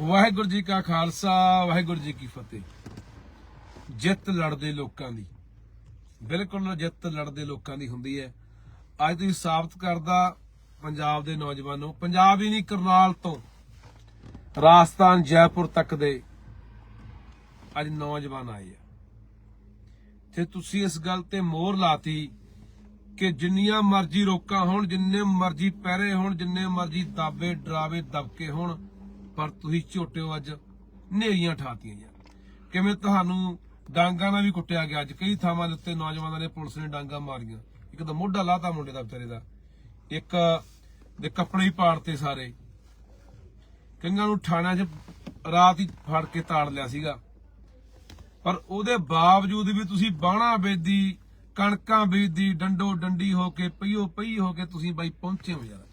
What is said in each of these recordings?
ਵਾਹਿਗੁਰੂ ਜੀ ਕਾ ਖਾਲਸਾ, ਵਾਹਿਗੁਰੂ ਜੀ ਕੀ ਫਤਿਹ। ਜਿੱਤ ਲੜਦੇ ਲੋਕਾਂ ਦੀ। ਬਿਲਕੁਲ ਜਿੱਤ ਲੜਦੇ ਲੋਕਾਂ ਦੀ ਹੁੰਦੀ ਹੈ। ਅੱਜ ਤੁਸੀਂ ਸਾਬਤ ਕਰਦਾ ਪੰਜਾਬ ਦੇ ਨੌਜਵਾਨੋ, ਪੰਜਾਬ ਹੀ ਨਹੀਂ, ਕਰਨਾਲ ਤੋਂ। ਰਾਜਸਥਾਨ, ਜੈਪੁਰ ਤੱਕ ਦੇ ਅੱਜ ਨੌਜਵਾਨ ਆਏ ਆ। ਤੇ ਤੁਸੀਂ ਇਸ ਗੱਲ ਤੇ ਮੋਹਰ ਲਾਤੀ ਕਿ ਜਿੰਨੀਆਂ ਮਰਜ਼ੀ ਰੋਕਾਂ ਹੋਣ, ਜਿੰਨੇ ਮਰਜ਼ੀ ਪਹਿਰੇ ਹੋਣ, ਜਿੰਨੇ ਮਰਜ਼ੀ ਦਾਬੇ ਡਰਾਵੇ ਦਬਕੇ ਹੋਣ ਪਰ ਤੁਸੀਂ ਝੋਟਿਓ ਅੱਜ ਨੇਰੀਆਂ ਠਾਤੀਆਂ ਯਾਰ ਕਿਵੇਂ ਤੁਹਾਨੂੰ ਡਾਂਗਾ ਨਾਲ ਵੀ ਕੁੱਟਿਆ ਗਿਆ ਅੱਜ? ਕਈ ਥਾਵਾਂ ਦੇ ਉੱਤੇ ਨੌਜਵਾਨਾਂ ਨੇ ਪੁਲਿਸ ਨੇ ਡਾਂਗਾ ਮਾਰੀਆਂ। ਇੱਕ ਤਾਂ ਮੋਢਾ ਲਾਤਾ ਮੁੰਡੇ ਦਾ ਵਿਚਾਰੇ ਦਾ। ਇੱਕ ਦੇ ਕੱਪੜੇ ਹੀ ਪਾੜਤੇ ਸਾਰੇ। ਕਈਆਂ ਨੂੰ ਥਾਣਿਆਂ 'ਚ ਰਾਤ ਹੀ ਫੜ ਕੇ ਤਾੜ ਲਿਆ ਸੀਗਾ। ਪਰ ਉਹਦੇ ਬਾਵਜੂਦ ਵੀ ਤੁਸੀਂ ਬਾਣਾ ਬੇਦੀ ਕਣਕਾਂ ਬੀਜਦੀ ਡੰਡੋ ਡੰਡੀ ਹੋ ਕੇ ਪਈਓ ਪਈ ਹੋ ਕੇ ਤੁਸੀਂ ਬਾਈ ਪਹੁੰਚੇ ਹੋ ਯਾਰ।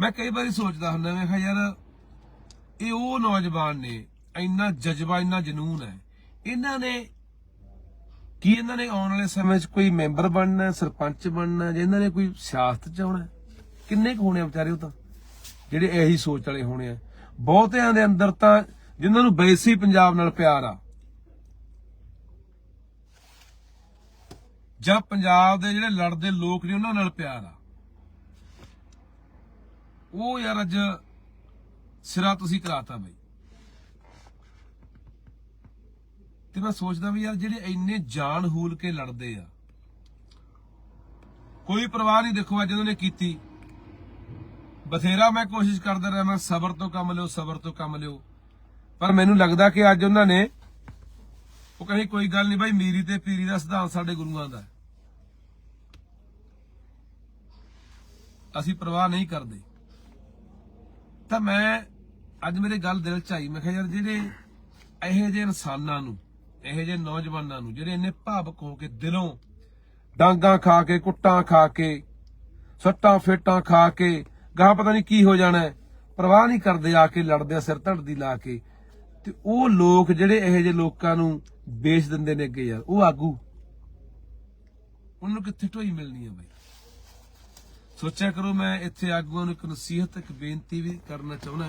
ਮੈਂ ਕਈ ਵਾਰੀ ਸੋਚਦਾ ਹੁੰਦਾ ਮੈਂ ਕਿਹਾ ਯਾਰ ਇਹ ਉਹ ਨੌਜਵਾਨ ਨੇ ਇੰਨਾ ਜਜ਼ਬਾ ਇੰਨਾ ਜਨੂਨ ਹੈ। ਇਹਨਾਂ ਨੇ ਕੀ ਇਹਨਾਂ ਨੇ ਆਉਣ ਵਾਲੇ ਸਮੇਂ 'ਚ ਕੋਈ ਮੈਂਬਰ ਬਣਨਾ ਸਰਪੰਚ ਬਣਨਾ ਹੈ, ਜਾਂ ਇਹਨਾਂ ਨੇ ਕੋਈ ਸਿਆਸਤ 'ਚ ਆਉਣਾ? ਕਿੰਨੇ ਕੁ ਹੋਣੇ ਆ ਵਿਚਾਰੇ ਉਹ ਤਾਂ? ਜਿਹੜੇ ਇਹੀ ਸੋਚ ਵਾਲੇ ਹੋਣੇ ਆ। ਬਹੁਤਿਆਂ ਦੇ ਅੰਦਰ ਤਾਂ ਜਿਨ੍ਹਾਂ ਨੂੰ ਬੇਸੀ ਪੰਜਾਬ ਨਾਲ ਪਿਆਰ ਆ। ਜਾਂ ਪੰਜਾਬ ਦੇ ਜਿਹੜੇ ਲੜਦੇ ਲੋਕ ਨੇ ਉਹਨਾਂ ਨਾਲ ਪਿਆਰ ਆ। ਉਹ ਯਾਰ ਅੱਜ ਸਿਰਾ ਤੁਸੀਂ ਕਰਾਤਾ ਬਈ। ਤੇ ਮੈਂ ਸੋਚਦਾ ਵੀ ਯਾਰ ਜਿਹੜੇ ਇੰਨੇ ਜਾਨ ਹੂਲ ਕੇ ਲੜਦੇ ਆ, ਕੋਈ ਪਰਵਾਹ ਨਹੀਂ ਦੇਖੋ ਅੱਜ ਉਹਨਾਂ ਨੇ ਕੀਤੀ। ਬਥੇਰਾ ਮੈਂ ਕੋਸ਼ਿਸ਼ ਕਰਦਾ ਰਿਹਾ, ਮੈਂ ਸਬਰ ਤੋਂ ਕੰਮ ਲਿਓ, ਸਬਰ ਤੋਂ ਕੰਮ ਲਿਓ। ਪਰ ਮੈਨੂੰ ਲੱਗਦਾ ਕਿ ਅੱਜ ਉਹਨਾਂ ਨੇ, ਉਹ ਕਹੇ ਕੋਈ ਗੱਲ ਨਹੀਂ ਭਾਈ ਮੀਰੀ ਤੇ ਪੀਰੀ ਦਾ ਸਿਧਾਂਤ ਸਾਡੇ ਗੁਰੂਆਂ ਦਾ ਅਸੀਂ ਪਰਵਾਹ ਨਹੀਂ ਕਰਦੇ। ਤਾਂ ਮੈਂ ਅੱਜ ਮੇਰੇ ਗੱਲ ਦਿਲ ਚ ਆਈ। ਮੈਂ ਕਿਹਾ ਯਾਰ ਜਿਹੜੇ ਇਹੋ ਜਿਹੇ ਇਨਸਾਨਾਂ ਨੂੰ ਇਹੋ ਜਿਹੇ ਨੌਜਵਾਨਾਂ ਨੂੰ ਜਿਹੜੇ ਇੰਨੇ ਭਾਵਕ ਹੋ ਕੇ ਦਿਲੋਂ ਡਾਂਗਾ ਖਾ ਕੇ ਕੁੱਟਾਂ ਖਾ ਕੇ ਸੱਟਾਂ ਫੇਟਾਂ ਖਾ ਕੇ ਗਾਹ ਪਤਾ ਨਹੀਂ ਕੀ ਹੋ ਜਾਣਾ ਹੈ, ਪਰਵਾਹ ਨਹੀਂ ਕਰਦੇ ਆ ਕੇ ਲੜਦੇ ਆ ਸਿਰ ਧੜਦੀ ਲਾ ਕੇ। ਤੇ ਉਹ ਲੋਕ ਜਿਹੜੇ ਇਹੋ ਜਿਹੇ ਲੋਕਾਂ ਨੂੰ ਵੇਚ ਦਿੰਦੇ ਨੇ ਅੱਗੇ ਯਾਰ ਉਹ ਆਗੂ। ਉਹਨੂੰ ਕਿੱਥੇ ਢੋਈ ਮਿਲਣੀ ਹੈ ਬਾਈ? ਸੋਚਿਆ ਕਰੋ ਮੈਂ ਇੱਥੇ ਆਗੂਆਂ ਨੂੰ ਇੱਕ ਨਸੀਹਤ, ਇੱਕ ਬੇਨਤੀ ਵੀ ਕਰਨਾ ਚਾਹੁੰਦਾ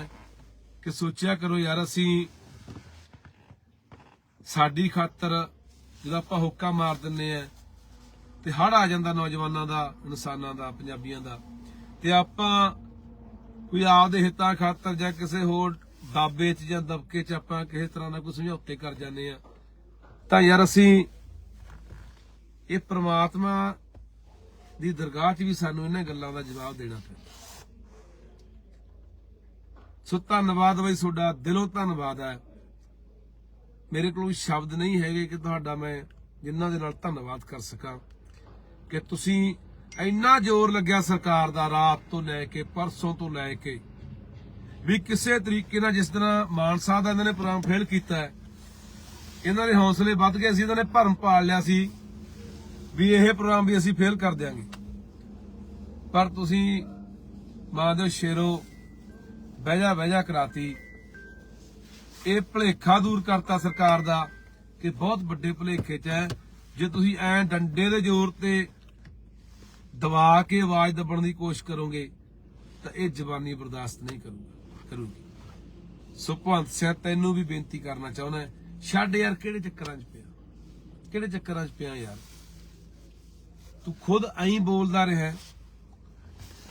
ਕਿ ਸੋਚਿਆ ਕਰੋ ਯਾਰ, ਅਸੀਂ ਸਾਡੀ ਖਾਤਰ ਜਦੋਂ ਆਪਾਂ ਹੁੱਕਾ ਮਾਰ ਦਿੰਨੇ ਆ ਤੇ ਹੜ ਆ ਜਾਂਦਾ ਨੌਜਵਾਨਾਂ ਦਾ, ਇਨਸਾਨਾਂ ਦਾ, ਪੰਜਾਬੀਆਂ ਦਾ ਤੇ ਆਪਾਂ ਕੋਈ ਆਪਦੇ ਹਿੱਤਾਂ ਖਾਤਰ ਜਾਂ ਕਿਸੇ ਹੋਰ ਦਾਬੇ 'ਚ ਜਾਂ ਦਬਕੇ 'ਚ ਆਪਾਂ ਕਿਸੇ ਤਰ੍ਹਾਂ ਦਾ ਕੋਈ ਸਮਝੌਤੇ ਕਰ ਜਾਂਦੇ ਆ ਤਾਂ ਯਾਰ, ਅਸੀਂ ਇਹ ਪ੍ਰਮਾਤਮਾ ਦੀ ਦਰਗਾਹ 'ਚ ਵੀ ਸਾਨੂੰ ਇਹਨਾਂ ਗੱਲਾਂ ਦਾ ਜਵਾਬ ਦੇਣਾ ਪੈਂਦਾ। ਸੋ ਧੰਨਵਾਦ ਬਈ ਤੁਹਾਡਾ, ਦਿਲੋਂ ਧੰਨਵਾਦ ਹੈ। ਮੇਰੇ ਕੋਲ ਸ਼ਬਦ ਨਹੀਂ ਹੈਗੇ ਕਿ ਤੁਹਾਡਾ ਮੈਂ ਜਿਨ੍ਹਾਂ ਦੇ ਨਾਲ ਧੰਨਵਾਦ ਕਰ ਸਕਾਂ। ਕਿ ਤੁਸੀਂ ਇੰਨਾ ਜ਼ੋਰ ਲੱਗਿਆ ਸਰਕਾਰ ਦਾ ਰਾਤ ਤੋਂ ਲੈ ਕੇ ਪਰਸੋਂ ਤੋਂ ਲੈ ਕੇ ਵੀ ਕਿਸੇ ਤਰੀਕੇ ਨਾਲ ਜਿਸ ਤਰ੍ਹਾਂ ਮਾਨਸਾ ਦਾ ਇਹਨਾਂ ਨੇ ਪ੍ਰੋਗਰਾਮ ਫੇਲ ਕੀਤਾ ਹੈ, ਇਹਨਾਂ ਦੇ ਹੌਸਲੇ ਵੱਧ ਗਏ ਸੀ, ਇਹਨਾਂ ਨੇ ਭਰਮ ਪਾਲ ਲਿਆ ਸੀ। ਵੀ ਇਹ ਪ੍ਰੋਗਰਾਮ ਵੀ ਅਸੀਂ ਫੇਲ ਕਰ ਦਿਆਂਗੇ। ਪਰ ਤੁਸੀਂ ਮਾਦੋ ਸ਼ੇਰੋ ਬਹਿਜਾ ਬਹਿਜਾ ਕਰਾਤੀ। ਇਹ ਭਲੇਖਾ ਦੂਰ ਕਰਤਾ ਸਰਕਾਰ ਦਾ ਕਿ ਬਹੁਤ ਵੱਡੇ ਭਲੇਖੇ 'ਚ ਹੈ। ਜੇ ਤੁਸੀਂ ਐ ਡੰਡੇ ਦੇ ਜ਼ੋਰ ਤੇ ਦਬਾ ਕੇ ਆਵਾਜ਼ ਦਬਣ ਦੀ ਕੋਸ਼ਿਸ਼ ਕਰੋਗੇ, ਤਾਂ ਇਹ ਜਵਾਨੀ ਬਰਦਾਸ਼ਤ ਨਹੀਂ ਕਰੂਗਾ, ਕਰੂਗੀ। ਸੋ ਸਿੰਘ ਤੈਨੂੰ ਵੀ ਬੇਨਤੀ ਕਰਨਾ ਚਾਹੁੰਦਾ ਛੱਡ ਯਾਰ, ਕਿਹੜੇ ਚੱਕਰਾਂ 'ਚ ਪਿਆ? ਕਿਹੜੇ ਚੱਕਰਾਂ 'ਚ ਪਿਆ ਯਾਰ? ਤੂੰ ਖੁਦ ਐਂ ਬੋਲਦਾ ਰਿਹਾ।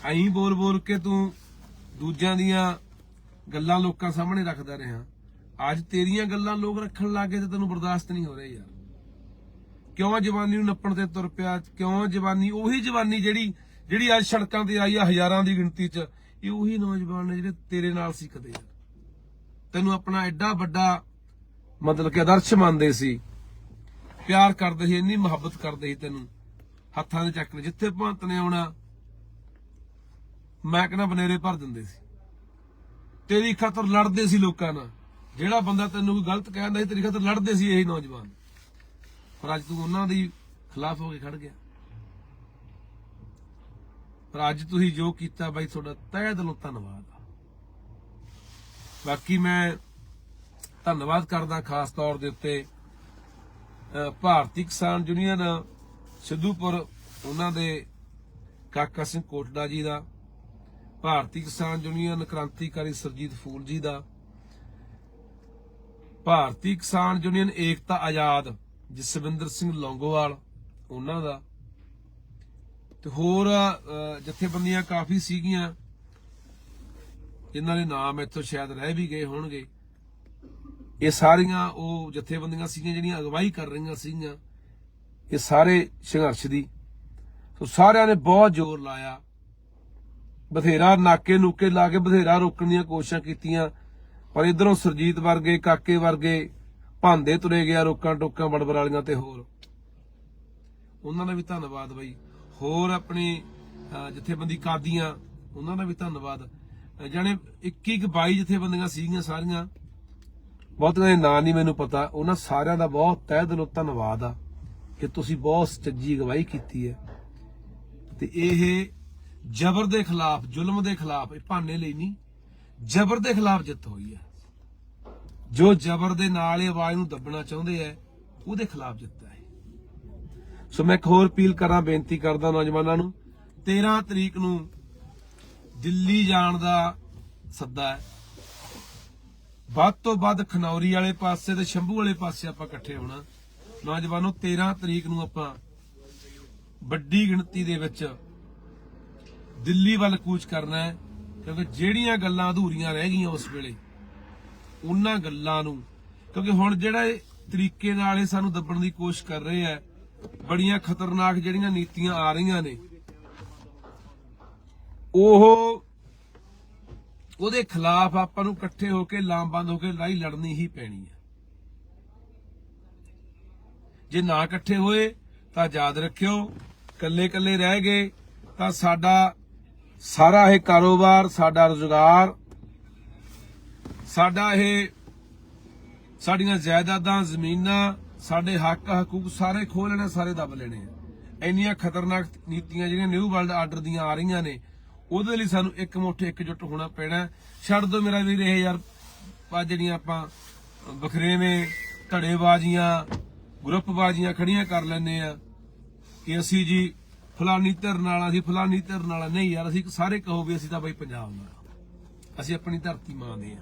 ਐਂ ਬੋਲ ਬੋਲ ਕੇ ਤੂੰ ਦੂਜਿਆਂ ਦੀਆਂ ਗੱਲਾਂ ਲੋਕਾਂ ਸਾਹਮਣੇ ਰੱਖਦਾ ਰਿਹਾ। ਅੱਜ ਤੇਰੀਆਂ ਗੱਲਾਂ ਲੋਕ ਰੱਖਣ ਲੱਗੇ ਤੇ ਤੈਨੂੰ ਬਰਦਾਸ਼ਤ ਨਹੀਂ ਹੋ ਰਿਹਾ ਯਾਰ। ਕਿਉਂ ਜਵਾਨੀ ਨੂੰ ਨੱਪਣ ਤੇ ਤੁਰ ਪਿਆ? ਕਿਉਂ ਜਵਾਨੀ, ਉਹੀ ਜਵਾਨੀ ਜਿਹੜੀ ਜਿਹੜੀ ਅੱਜ ਸੜਕਾਂ ਤੇ ਆਈ ਆ ਹਜ਼ਾਰਾਂ ਦੀ ਗਿਣਤੀ 'ਚ, ਇਹ ਉਹੀ ਨੌਜਵਾਨ ਨੇ ਜਿਹੜੇ ਤੇਰੇ ਨਾਲ ਸੀ ਕਦੇ ਤੈਨੂੰ ਆਪਣਾ ਐਡਾ ਵੱਡਾ ਮਤਲਬ ਕਿ ਆਦਰਸ਼ ਮੰਨਦੇ ਸੀ। ਪਿਆਰ ਕਰਦੇ ਸੀ, ਇੰਨੀ ਮੁਹੱਬਤ ਕਰਦੇ ਸੀ ਤੈਨੂੰ। ਹੱਥਾਂ ਦੇ ਚੱਕਰ ਜਿੱਥੇ ਭੰਤ ਨੇ ਆਉਣਾ, ਮੈਂ ਕਹਿੰਦਾ ਬਨੇਰੇ ਭਰ ਦਿੰਦੇ ਸੀ। ਤੇਰੀ ਖਾਤਰ ਲੜਦੇ ਸੀ ਲੋਕਾਂ ਨਾਲ। ਜਿਹੜਾ ਬੰਦਾ ਤੈਨੂੰ ਕੋਈ ਗਲਤ ਕਹਿੰਦਾ ਸੀ, ਤੇਰੀ ਖਾਤਰ ਲੜਦੇ ਸੀ ਇਹ ਨੌਜਵਾਨ। ਪਰ ਅੱਜ ਤੂੰ ਉਹਨਾਂ ਦੀ ਖਿਲਾਫ ਹੋ ਕੇ ਖੜ ਗਿਆ। ਪਰ ਅੱਜ ਤੁਸੀਂ ਜੋ ਕੀਤਾ ਬਾਈ, ਤੁਹਾਡਾ ਤਹਿ ਦਿਲੋਂ ਧੰਨਵਾਦ ਬਾਕੀ ਮੈਂ ਧੰਨਵਾਦ ਕਰਦਾ ਖਾਸ ਤੌਰ ਦੇ ਉੱਤੇ ਭਾਰਤੀ ਕਿਸਾਨ ਯੂਨੀਅਨ ਸਿੱਧੂਪੁਰ, ਉਹਨਾਂ ਦੇ ਕਾਕਾ ਸਿੰਘ ਕੋਟੜਾ ਜੀ ਦਾ, ਭਾਰਤੀ ਕਿਸਾਨ ਯੂਨੀਅਨ ਕ੍ਰਾਂਤੀਕਾਰੀ ਸਰਜੀਤ ਫੂਲ ਜੀ ਦਾ, ਭਾਰਤੀ ਕਿਸਾਨ ਯੂਨੀਅਨ ਏਕਤਾ ਆਜ਼ਾਦ ਜਸਵਿੰਦਰ ਸਿੰਘ ਲੌਂਗੋਵਾਲ, ਉਹਨਾਂ ਦਾ। ਤੇ ਹੋਰ ਜਥੇਬੰਦੀਆਂ ਕਾਫੀ ਸੀਗੀਆਂ, ਜਿਨ੍ਹਾਂ ਦੇ ਨਾਮ ਇੱਥੋਂ ਸ਼ਾਇਦ ਰਹਿ ਵੀ ਗਏ ਹੋਣਗੇ। ਇਹ ਸਾਰੀਆਂ ਉਹ ਜਥੇਬੰਦੀਆਂ ਸੀਗੀਆਂ ਜਿਹੜੀਆਂ ਅਗਵਾਈ ਕਰ ਰਹੀਆਂ ਸੀਗੀਆਂ। ਇਹ ਸਾਰੇ ਸੰਘਰਸ਼ ਦੀ। ਸੋ ਸਾਰਿਆਂ ਨੇ ਬਹੁਤ ਜ਼ੋਰ ਲਾਇਆ। ਬਥੇਰਾ ਨਾਕੇ ਨੂਕੇ ਲਾ ਕੇ ਬਥੇਰਾ ਰੋਕਣ ਦੀਆਂ ਕੋਸ਼ਿਸ਼ਾਂ ਕੀਤੀਆਂ। ਪਰ ਇਧਰੋਂ ਸਰਜੀਤ ਵਰਗੇ ਕਾਕੇ ਵਰਗੇ ਭਾਂਦੇ ਤੁਰੇ ਗਿਆ ਰੋਕਾਂ ਟੋਕਾਂ ਬੜਬੜ ਵਾਲੀਆਂ ਤੇ ਹੋਰ। ਉਹਨਾਂ ਦਾ ਵੀ ਧੰਨਵਾਦ ਬਾਈ। ਹੋਰ ਆਪਣੀ ਜਥੇਬੰਦੀ ਕਾਦੀਆਂ ਉਹਨਾਂ ਦਾ ਵੀ ਧੰਨਵਾਦ। ਅਹ, ਜਾਣੇ 21 22 ਜਥੇਬੰਦੀਆਂ ਸੀਗੀਆਂ ਸਾਰੀਆਂ। ਬਹੁਤ ਦੇ ਨਾਂ ਨਹੀਂ ਮੈਨੂੰ ਪਤਾ। ਉਹਨਾਂ ਸਾਰਿਆਂ ਦਾ ਬਹੁਤ ਤਹਿ ਦਿਲੋਂ ਧੰਨਵਾਦ ਆ। ਕਿ ਤੁਸੀਂ ਬਹੁਤ ਸੱਚੀ ਅਗਵਾਈ ਕੀਤੀ ਹੈ। ਤੇ ਇਹ ਜ਼ਬਰ ਦੇ ਖਿਲਾਫ, ਜ਼ੁਲਮ ਦੇ ਖਿਲਾਫ ਇਹ ਭਾਨੇ ਲਈ ਨਹੀਂ, ਜ਼ਬਰ ਦੇ ਖਿਲਾਫ ਜਿੱਤ ਹੋਈ ਹੈ। ਜੋ ਜ਼ਬਰ ਦੇ ਨਾਲ ਇਹ ਆਵਾਜ਼ ਨੂੰ ਦੱਬਣਾ ਚਾਹੁੰਦੇ ਆ ਉਹਦੇ ਖਿਲਾਫ ਜਿੱਤ ਹੈ। ਸੋ ਮੈਂ ਇੱਕ ਹੋਰ ਅਪੀਲ ਕਰਾਂ, ਬੇਨਤੀ ਕਰਦਾ ਨੌਜਵਾਨਾਂ ਨੂੰ 13 ਤਰੀਕ ਨੂੰ ਦਿੱਲੀ ਜਾਣ ਦਾ ਸੱਦਾ ਹੈ। ਵੱਧ ਤੋਂ ਵੱਧ ਖਨੌਰੀ ਵਾਲੇ ਪਾਸੇ ਤੇ ਸ਼ੰਭੂ ਵਾਲੇ ਪਾਸੇ ਆਪਾਂ ਇਕੱਠੇ ਹੋਣਾ। ਨੌਜਵਾਨੋ 13 ਤਰੀਕ ਨੂੰ ਆਪਾਂ ਵੱਡੀ ਗਿਣਤੀ ਦੇ ਵਿੱਚ ਦਿੱਲੀ ਵੱਲ ਕੂਚ ਕਰਨਾ ਹੈ, ਕਿਉਂਕਿ ਜਿਹੜੀਆਂ ਗੱਲਾਂ ਅਧੂਰੀਆਂ ਰਹਿ ਗਈਆਂ ਉਸ ਵੇਲੇ, ਉਹਨਾਂ ਗੱਲਾਂ ਨੂੰ, ਕਿਉਂਕਿ ਹੁਣ ਜਿਹੜਾ ਤਰੀਕੇ ਨਾਲ ਇਹ ਸਾਨੂੰ ਦੱਬਣ ਦੀ ਕੋਸ਼ਿਸ਼ ਕਰ ਰਹੇ ਆ ਬੜੀਆਂ ਖਤਰਨਾਕ ਜਿਹੜੀਆਂ ਨੀਤੀਆਂ ਆ ਰਹੀਆਂ ਨੇ, ਉਹ, ਉਹਦੇ ਖਿਲਾਫ ਆਪਾਂ ਨੂੰ ਇਕੱਠੇ ਹੋ ਕੇ, ਲਾਮਬੰਦ ਹੋ ਕੇ ਲੜਾਈ ਲੜਨੀ ਹੀ ਪੈਣੀ ਹੈ। ਜੇ ਨਾ ਇਕੱਠੇ ਹੋਏ, ਤਾਂ ਯਾਦ ਰੱਖਿਓ, ਇਕੱਲੇ ਇਕੱਲੇ ਰਹਿ ਗਏ, ਤਾਂ ਸਾਡਾ ਸਾਰਾ ਇਹ ਕਾਰੋਬਾਰ, ਸਾਡਾ ਰੁਜ਼ਗਾਰ, ਸਾਡਾ ਇਹ ਸਾਡੀਆਂ ਜਾਇਦਾਦਾਂ, ਜ਼ਮੀਨਾਂ, ਸਾਡੇ ਹੱਕ, ਹਕੂਕ ਸਾਰੇ ਖੋਹ ਲੈਣੇ, ਸਾਰੇ ਦੱਬ ਲੈਣੇ ਆ। ਇੰਨੀਆਂ ਖਤਰਨਾਕ ਨੀਤੀਆਂ ਜਿਹੜੀਆਂ ਨਿਊ ਵਰਲਡ ਆਰਡਰ ਦੀਆਂ ਆ ਰਹੀਆਂ ਨੇ, ਉਹਦੇ ਲਈ ਸਾਨੂੰ ਇੱਕ ਮੁੱਠ ਇਕਜੁੱਟ ਹੋਣਾ ਪੈਣਾ ਛੱਡ ਦੋ ਮੇਰਾ ਵੀਰ ਇਹ ਯਾਰ ਆ ਜਿਹੜੀਆਂ ਆਪਾਂ ਬਖਰੇਵੇਂ ਧੜੇਬਾਜ਼ੀਆਂ ਗਰੁੱਪ ਬਾਜ਼ੀਆਂ ਖੜੀਆਂ ਕਰ ਲੈਨੇ ਆ ਕਿ ਅਸੀਂ ਜੀ ਫਲਾਨੀ ਧਿਰ ਨਾਲ, ਅਸੀਂ ਫਲਾਨੀ ਧਿਰ ਨਾਲ ਨਹੀਂ ਯਾਰ, ਅਸੀਂ ਸਾਰੇ ਕਹੋ ਵੀ ਅਸੀਂ ਤਾਂ ਬਈ ਪੰਜਾਬ ਨਾਲ ਅਸੀਂ ਆਪਣੀ ਧਰਤੀ ਮਾਂ ਦੇ ਆ।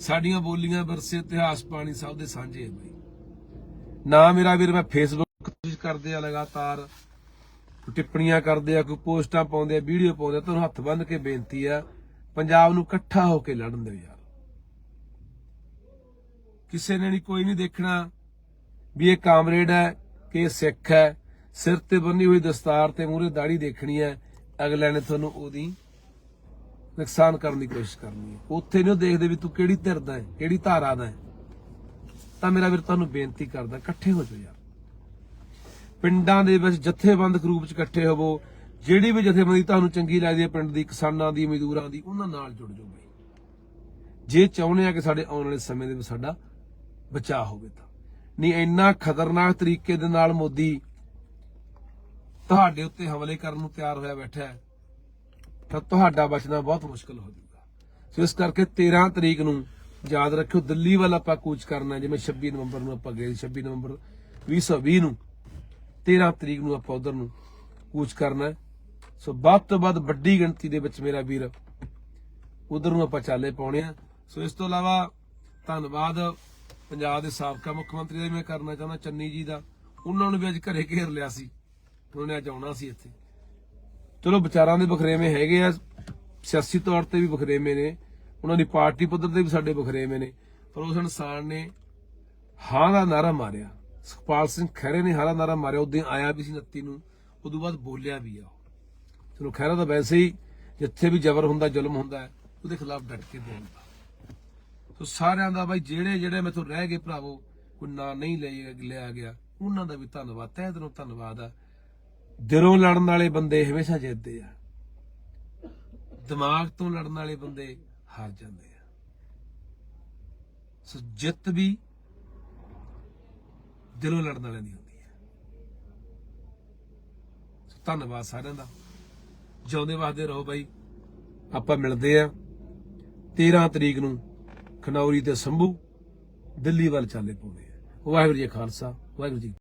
ਸਾਡੀਆਂ ਬੋਲੀਆਂ ਵਿਰਸੇ ਇਤਿਹਾਸ ਪਾਣੀ ਸਭ ਦੇ ਸਾਂਝੇ ਆ ਬਈ। ਨਾ ਮੇਰਾ ਵੀਰ, ਮੈਂ ਫੇਸਬੁੱਕ ਯੂਜ਼ ਕਰਦੇ ਆ ਲਗਾਤਾਰ। ਟਿੱਪਣੀਆਂ ਕਰਦੇ ਆ, ਕੋਈ ਪੋਸਟਾਂ ਪਾਉਂਦੇ ਆ, ਵੀਡੀਓ ਪਾਉਂਦੇ ਤੁਹਾਨੂੰ ਹੱਥ ਬੰਨ੍ਹ ਕੇ ਬੇਨਤੀ ਆ, ਪੰਜਾਬ ਨੂੰ ਇਕੱਠਾ ਹੋ ਕੇ ਲੜਨ ਦਿਓ ਯਾਰ। ਕਿਸੇ ਨੇ ਨਹੀਂ, ਕੋਈ ਨਹੀਂ ਦੇਖਣਾ ਵੀ ਇਹ ਕਾਮਰੇਡ ਹੈ ਕਿ ਇਹ ਸਿੱਖ ਹੈ। ਸਿਰ ਤੇ ਬੰਨੀ ਹੋਈ ਦਸਤਾਰ ਤੇ ਮੂਰੇ ਦਾੜੀ ਦੇਖਣੀ ਹੈ। ਅਗਲੇ ਨੇ ਤੁਹਾਨੂੰ ਉਹਦੀ ਨੁਕਸਾਨ ਕਰਨ ਦੀ ਕੋਸ਼ਿਸ਼ ਕਰਨੀ ਹੈ। ਉੱਥੇ ਨਹੀਂ ਉਹ ਦੇਖਦੇ ਵੀ ਤੂੰ ਕਿਹੜੀ ਧਿਰ ਦਾ ਹੈ, ਕਿਹੜੀ ਧਾਰਾ ਦਾ ਹੈ। ਤਾਂ ਮੇਰਾ ਵੀਰ, ਤੁਹਾਨੂੰ ਬੇਨਤੀ ਕਰਦਾ, ਇਕੱਠੇ ਹੋ ਜਾਓ ਯਾਰ। ਪਿੰਡਾਂ ਦੇ ਵਿੱਚ ਜਥੇਬੰਦਕ ਰੂਪ ਚ ਇਕੱਠੇ ਹੋਵੋ। ਜਿਹੜੀ ਵੀ ਜਥੇਬੰਦੀ ਤੁਹਾਨੂੰ ਚੰਗੀ ਲੱਗਦੀ ਹੈ, ਪਿੰਡ ਦੀ, ਕਿਸਾਨਾਂ ਦੀ, ਮਜ਼ਦੂਰਾਂ ਦੀ, ਉਹਨਾਂ ਨਾਲ ਜੁੜ ਜਾਓ ਬਈ। ਜੇ ਚਾਹੁੰਦੇ ਆ ਕਿ ਸਾਡੇ ਆਉਣ ਵਾਲੇ ਸਮੇਂ ਦੇ ਵਿੱਚ ਸਾਡਾ ਬਚਾ ਹੋਵੇ ਤਾਂ। ਨਹੀਂ, ਇੰਨਾ ਖਤਰਨਾਕ ਤਰੀਕੇ ਦੇ ਨਾਲ ਮੋਦੀ ਤੁਹਾਡੇ ਉੱਤੇ ਹਮਲੇ ਕਰਨ ਨੂੰ ਤਿਆਰ ਹੋਇਆ ਬੈਠਾ ਹੈ, ਤਾਂ ਤੁਹਾਡਾ ਬਚਣਾ ਬਹੁਤ ਮੁਸ਼ਕਲ ਹੋ ਜਾਊਗਾ। ਸੋ ਇਸ ਕਰਕੇ 13 ਤਰੀਕ ਨੂੰ ਯਾਦ ਰੱਖਿਓ, ਦਿੱਲੀ ਵੱਲ ਆਪਾਂ ਕੂਚ ਕਰਨਾ ਜਿਵੇਂ 26 ਨਵੰਬਰ ਨੂੰ ਆਪਾਂ ਗਏ 26 ਨਵੰਬਰ 2020 ਨੂੰ। 13 ਤਰੀਕ ਨੂੰ ਆਪਾਂ ਉਧਰ ਨੂੰ ਕੂਚ ਕਰਨਾ ਸੋ ਵੱਧ ਤੋਂ ਵੱਧ ਵੱਡੀ ਗਿਣਤੀ ਦੇ ਵਿੱਚ ਮੇਰਾ ਵੀਰ ਉਧਰ ਨੂੰ ਆਪਾਂ ਚਾਲੇ ਪਾਉਣੇ ਆ। ਸੋ ਇਸ ਤੋਂ ਇਲਾਵਾ ਧੰਨਵਾਦ ਪੰਜਾਬ ਦੇ ਸਾਬਕਾ ਮੁੱਖ ਮੰਤਰੀ ਦਾ ਵੀ ਮੈਂ ਕਰਨਾ ਚਾਹੁੰਦਾ, ਚੰਨੀ ਜੀ ਦਾ। ਉਹਨਾਂ ਨੂੰ ਵੀ ਅੱਜ ਘਰੇ ਘੇਰ ਲਿਆ ਸੀ। ਉਹਨਾਂ ਨੇ ਅੱਜ ਆਉਣਾ ਸੀ ਇੱਥੇ। ਚਲੋ, ਵਿਚਾਰਾਂ ਦੇ ਬਖਰੇਵੇਂ ਹੈਗੇ ਆ। ਸਿਆਸੀ ਤੌਰ ਤੇ ਵੀ ਬਖਰੇਵੇਂ ਨੇ। ਉਹਨਾਂ ਦੀ ਪਾਰਟੀ ਪੱਧਰ ਤੇ ਵੀ ਸਾਡੇ ਬਖਰੇਵੇਂ ਨੇ। ਪਰ ਉਸ ਇਨਸਾਨ ਨੇ ਹਾਂ ਦਾ ਨਾਰਾ ਮਾਰਿਆ। ਸੁਖਪਾਲ ਸਿੰਘ ਖਹਿਰੇ ਨੇ ਹਾਂ ਦਾ ਨਾਰਾ ਮਾਰਿਆ। ਉਦੋਂ ਆਇਆ ਵੀ ਸੀ 29 ਨੂੰ। ਉਦੋਂ ਬਾਅਦ ਬੋਲਿਆ ਵੀ ਆ ਉਹ। ਚਲੋ, ਖਹਿਰਾ ਤਾਂ ਵੈਸੇ ਹੀ ਜਿੱਥੇ ਵੀ ਜ਼ਬਰ ਹੁੰਦਾ, ਜ਼ੁਲਮ ਹੁੰਦਾ ਉਹਦੇ ਖਿਲਾਫ ਡਟ ਕੇ ਬੋਲਦਾ। ਸੋ ਸਾਰਿਆਂ ਦਾ ਬਾਈ ਜਿਹੜੇ ਜਿਹੜੇ ਮੈਥੋਂ ਰਹਿ ਗਏ ਭਰਾਵੋ, ਕੋਈ ਨਾਂ ਨਹੀਂ ਲਿਆ ਲਿਆ ਗਿਆ। ਉਹਨਾਂ ਦਾ ਵੀ ਧੰਨਵਾਦ, ਤਹਿ ਦਿਲੋਂ ਧੰਨਵਾਦ ਆ। ਦਿਲੋਂ ਲੜਨ ਵਾਲੇ ਬੰਦੇ ਹਮੇਸ਼ਾ ਜਿੱਤਦੇ ਆ। ਦਿਮਾਗ ਤੋਂ ਲੜਨ ਵਾਲੇ ਬੰਦੇ ਹਾਰ ਜਾਂਦੇ ਆ। ਸੋ ਜਿੱਤ ਵੀ ਦਿਲੋਂ ਲੜਨ ਵਾਲਿਆਂ ਦੀ ਹੁੰਦੀ ਹੈ ਸੋ ਧੰਨਵਾਦ ਸਾਰਿਆਂ ਦਾ। ਜਿਉਂਦੇ ਵਾਸਤੇ ਰਹੋ ਬਾਈ। ਆਪਾਂ ਮਿਲਦੇ ਆ 13 ਤਰੀਕ ਨੂੰ। ਖਨੌਰੀ ਤੇ ਸੰਭੂ ਦਿੱਲੀ ਵੱਲ ਚਾਲੇ ਪਾਉਂਦੇ ਆ। ਵਾਹਿਗੁਰੂ ਜੀ ਖਾਲਸਾ ਵਾਹਿਗੁਰੂ ਜੀ